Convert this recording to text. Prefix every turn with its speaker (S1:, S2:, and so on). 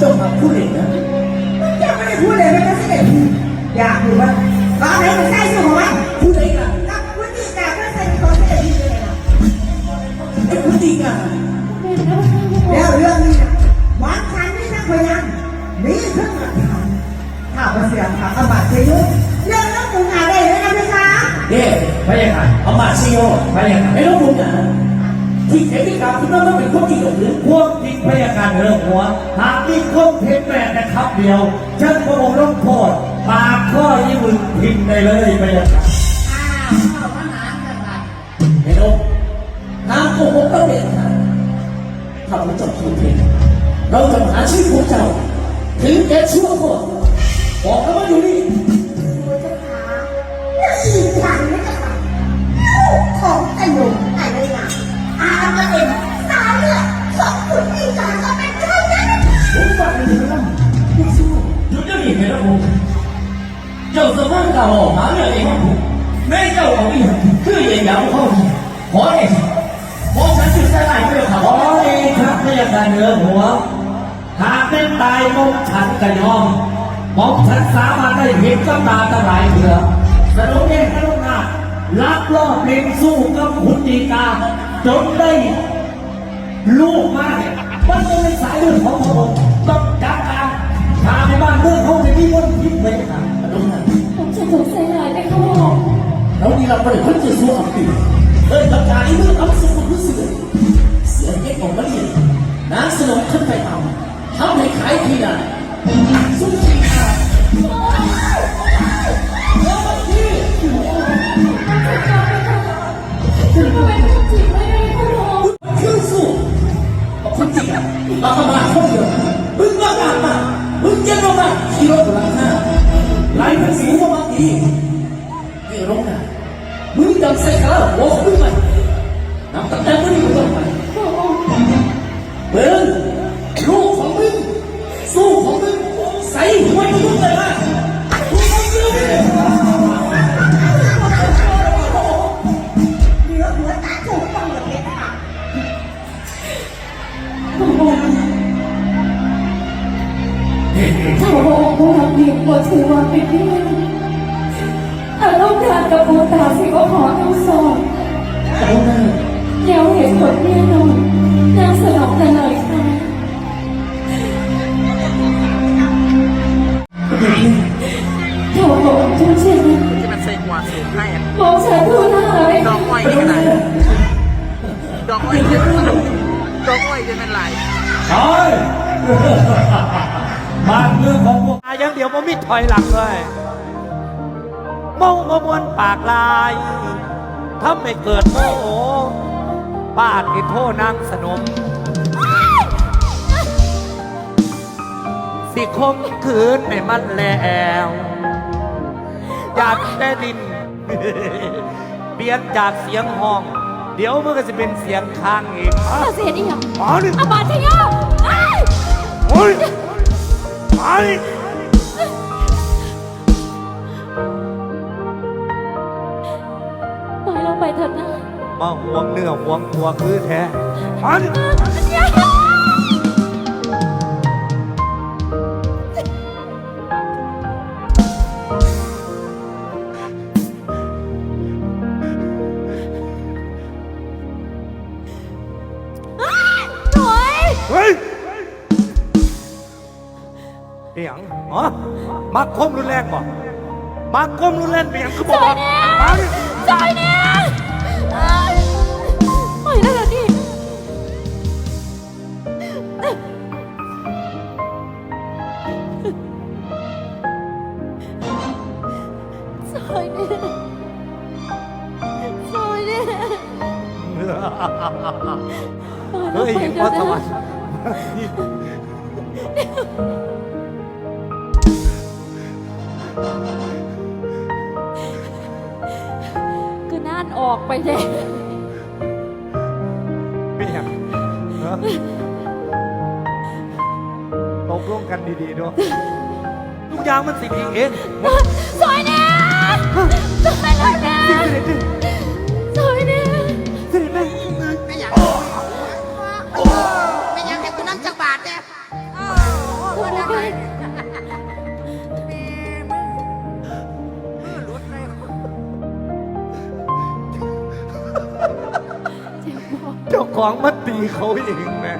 S1: เจ้ามาพูดเองนะ
S2: เจ้าไม่ได้พูดเลยนะเสด็จอยากรู้ว่าบ้าไหนมันใช่ใช่ไหม
S1: พูดเองอะ
S2: กับวุฒิกาเพื่อเสด็จของเสด็จพี่เลยนะ
S1: ไอ้พูดจริงอะ
S2: แล้วเรื่องนี้นะหวานชันนี่นะพยังนี่เพิ่งมาทำถ้าประเสียถามอาบัติเชยุเรื่องน้องหมูหาได้เลยนะพี่คะ
S1: เด้พระยาค่ะเอามาซิโยพระยาค่ะไม่ต้องพูดนะ ที่เขมิกาคุณน้องต้องเป็นพวกจริงหรือ
S3: พวกจริงพยาการเรื่องหัว หากมีคมเพชรแม่นะครับเดียวเชิญพระองค์ลงโทษปากข้อยี่มึงพิมพ์ได้เลยพยาการ
S2: อ้าวเข้ามาหากันไป
S1: ไอ้นกน้ำโกหกก็เป็นค่ะถ้าพระเจ้าพูดเองเราจะหาชีวิตของเจ้าถึงแก่ชั่วโคตรบอกกันว่าอยู่นี่
S2: ดูเจ้าค่ะแล้วอีกอย่างนะเจ้าค่ะลูกของไอ้หนุ่ม
S1: ผมฝากไปถึงแล้วไม่สู้ยุดเดี๋ยวนี้ไหมล่ะผมเจ้าสมานเก่าออกมาเรื่องเองของผมแม่เจ้าเอาอีกคือเย็นยาวเข้าขอเองมอฉันจุดสลายไม่ได้ขับ
S3: ขอเองครับพยาการเรื่องหัวหากเป็นตายมองฉันกระยอมมองฉันสามารถได้เห็นกับตาตะลายเถื่อสนุกเองสนุกน้าลักลอบเล่นสู้กับขุนดีกาจนได้ ลูกมาเนี่ยมันต้องเป็นสายเลือดของพระองค์ต้องจัดการทางในบ้านเมืองเขาไม่มีวันพิษเลยครับ
S1: ตรงนั้น
S4: ผมจะถูกใส่ร้ายไปครับผม
S1: แล้วนี่เราไปคนจะสู้อับปีเอ้ยกับการนี้เมื่ออับสมุนรู้สึกเสียงเอ็กของมันเนี่ยนางสนมขึ้นไปเอาทำให้ขายทีน่ะสู้ที บอกคุณจริงอะมาประมาณคนเดียวมึงมาการมามึงเจ๊งลงมาขี่รถหลังหน้าไล่มันสีเข้าม
S2: ถ้า
S4: พระองค์ผู้รับผิดบทถือว่าเป็นที่อารมณ์การกับบูตาสิก็ขอเอาสอน
S1: เอาหน้า
S4: เดี๋ยวเหตุผลแน่นอนนางสนองแต่เลยค่ะถ้าพระองค์ทุกเช่นนั้น
S5: ที่มันใส่หัวสูงให้
S4: บอกฉันพูดอะไร
S5: ดอกอ้อยนี่ขนาดดอกอ้อยเยอะดอกอ้อยจะเป็นไร
S3: ใช่ บ้านเมืองของพวกอาอย่างเดียวมันมีถอยหลังเลยเมามามวนปากลายถ้าไม่เกิดโมโหป้าที่โทษนางสนม สิคมคืนในมันแล้วอยากแต่ดิน เปลี่ยนจากเสียงห้อง เดี๋ยวมันก็จะเป็นเสียงค้างอีกอะ
S4: ถ้าเสียดีอะ
S3: มาดิ
S4: อาบาทยาไอ้
S3: โอ้ย มาดิ
S4: ปล่อยลงไปเถิดนะ
S3: มาห่วงเนื้อห่วงตัวคือแท้มาดิ
S4: อย่าถอย
S3: เฮ้ย เปียงอ๋อมาคมรุนแรงบ่มาคมรุนแรงเปียงคือบอกว่ามาดิ
S4: จอยเนี่ยปล่อยได้แล้วดิจอยเนี่ยจอยเนี่ยปล่อยลง
S3: เฮ้ย
S4: ไป
S3: เห็น
S4: เถ
S3: ว่า
S4: อะ
S3: สวร
S4: นะ
S3: รค์
S4: ก็น่านออกไปเลย
S3: เปียงเนอะตกลงกันดีๆด้วยทุกอย่างมันสิดีเอง
S4: จอยเนี่ยจอยเลยเนี่ย
S3: สิเด็ด ของมาตีเขาเองนะ